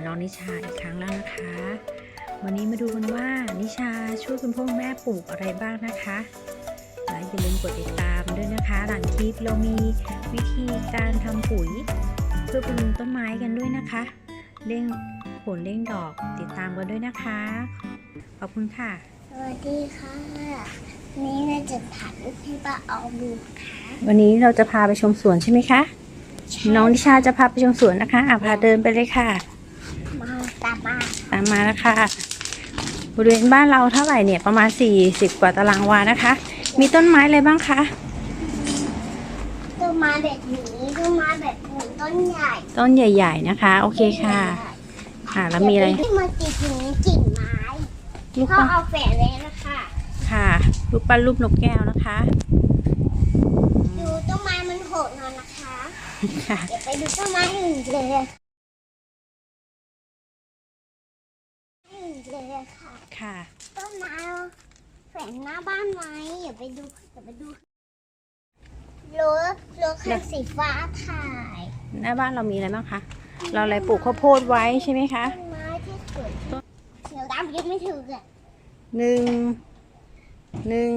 วนน้องนิชาอีกครั้งแล้วนะคะ วันนี้มาดูกันว่านิชาช่วยคุณพ่อคุณแม่ปลูกอะไรบ้างนะคะ และอย่าลืมกดติดตามด้วยนะคะ หลังคลิปเรามีวิธีการทำปุ๋ย เพื่อบำรุงต้นไม้กันด้วยนะคะเร่งผลเร่งดอกติดตามกันด้วยนะคะ ขอบคุณค่ะ สวัสดีค่ะวันนี้เราจะถ่ายรูปให้ป้าเอาดูค่ะวันนี้เราจะพาไปชมสวนใช่ไหมคะ น้องนิชาจะพาไปชมสวนนะคะอะพาเดินไปเลยค่ะ มาตามมาตามมาแล้วค่ะบริเวณบ้านเราเท่าไหร่เนี่ยประมาณ 40 กว่าตารางวานะคะ มีต้นไม้อะไรบ้างคะต้นไม้แบบนี้ต้นไม้แบบหนึ่งต้นใหญ่ ต้นใหญ่ ๆ นะคะ โอเคค่ะค่ะแล้วมีอะไรที่มาติดอยู่ในกิ่งไม้ลูกเขาปั้นเอาแฝดเลยนะคะค่ะ ลูกปั้นรูปนกแก้วนะคะ ดูต้นไม้มันโหดหน่อยนะคะ ค่ะเดี๋ยวไปดูต้นไม้อื่นเลยอื่นเลยค่ะ ค่ะ ต้นไม้แฝงหน้าบ้านไว้อย่าไปดูอย่าไปดูรถรถคันสีฟ้าถ่ายหน้าบ้านเรามีอะไรบ้างคะ เราอะไรปลูกข้าวโพดไว้ใช่ไหมคะต้นไม้ที่สวยที่เดี๋ยวดำยังไม่ถึงอะหนึ่ง หนึ่ง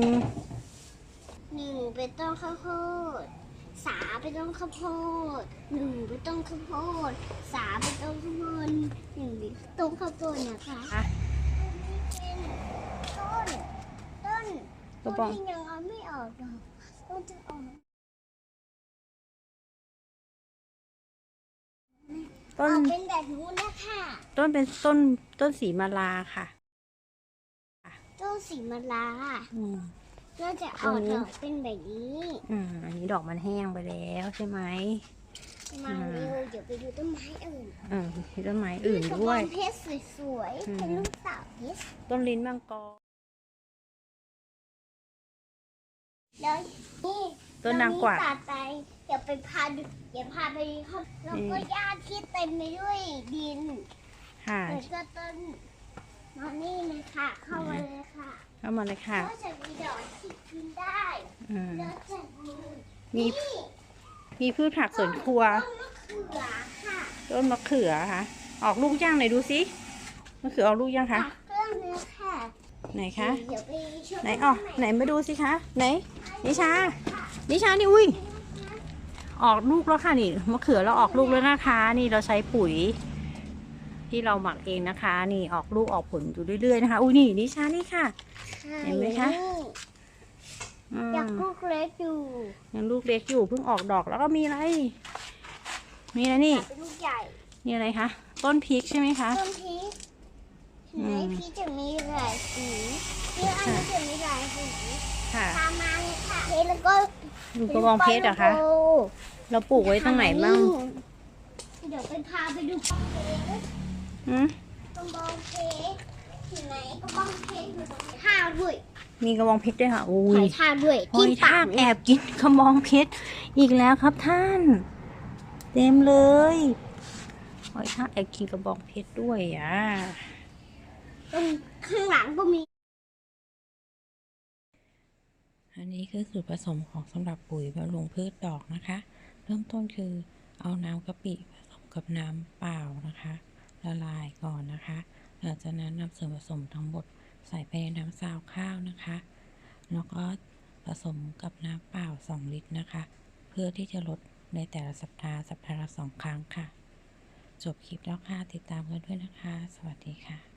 หนึ่งเป็นต้นข้าวโพด สามเป็นต้นข้าวโพดหนึ่งเป็นต้นข้าวโพดสามเป็นต้นข้าวโพดหนึ่งเป็นต้นข้าวโพดนะคะอะ ต้นต้นกระบต้อนงที่ยังเอาไม่ออกหรอกต้นจะออกต้อนอกเป็นแบบนู้นนะคะ ต้นเป็นต้นต้นสีมาลาค่ะ ต้นสีมะลา อืม ก็จะออกดอกเป็นแบบนี้อืมอันนี้ดอกมันแห้งไปแล้วใช่ไหมมาเร็วเดี๋ยวไปดูต้นไม้อื่นเออมีต้นไม้อื่นกระบด้วอยงเพชรสวยอืมๆเป็นลูกสาวเพชรต้นลิ้นมังกรแล้วนี่ต้นนางกวักแล้ตัดไปเดี๋ยวไปพาดูเดี๋ยวพาไปเขาแล้วก็หญ้าที่เต็มไปด้วยดินค่ะแล้วก็ต้นมานี่เลยค่ะ เข้ามาเลยค่ะ เข้ามาเลยค่ะ ก็จะมีดอกที่กินได้อืมแล้วจะมีมีนี่มีพืชผักสวนครัว ต้นมะเขือค่ะต้นมะเขือค่ะ ออกลูกย่างไหนอยดูสิมะเขือออกลูกย่างคะตักเครื่องเลยค่ะไหนคะ เดี๋ยวไปชมไหนออกไหนมาดูสิคะ ไหน นิชา นิชา นี่ อุ้ย ออกลูกแล้วค่ะนี่ มะเขือเราออกลูกแล้วนะคะ นี่เราใช้ปุ๋ย ที่เราหมักเองนะคะ นี่ออกลูกออกผลอยู่เรื่อยๆนะคะ อุ้ยนี่นิชา นี่ค่ะ เห็นไหมคะอืมอยากลูกเล็กอยู่ยังลูกเล็กอยู่เพิ่งออกดอกแล้วก็มีอะไร มีอะไรนี่อยากเป็นลูกใหญ่มีอะไรคะต้นพริกใช่ไหมคะ ต้นพริกอืมไหนพี่จะมีหลายสีพี่อันนี้จะมีหลายสีค่ะตามมาเลยค่ะเพชรแล้วก็ดูกระบองเพชรเหรอคะโเราปลูกไว้ตรงไหนบ้างเดี๋ยวไปพาไปดูกระบองเพชรอืม กระบองเพชร ที่ไหนกระบองเพชรอยู่ตรงนี้ท่าด้วยมีกระบองเพชรด้วยค่ะอุ้หอยยท่าด้วยหอยทากแอบกินกระบองเพชรอีกแล้วครับท่าน เต็มเลยหอยทากแอบกินกระบองเพชรด้วยอะตรงข้างหลังก็มีอันนี้คือสูตรผสมของสำหรับปุ๋ยบำรุงพืชดอกนะคะ เริ่มต้นคือเอาน้ำกะปิผสมกับน้ำเปล่านะคะ ละลายก่อนนะคะ หลังจากนั้นนำส่วนผสมทั้งหมดใส่ไปในน้ำซาวข้าวนะคะ แล้วก็ผสมกับน้ำเปล่า 2 ลิตรนะคะ เพื่อที่จะลดในแต่ละสัปดาห์สัปดาห์ละสองครั้งค่ะ จบคลิปแล้วค่ะ ติดตามกันด้วยนะคะ สวัสดีค่ะ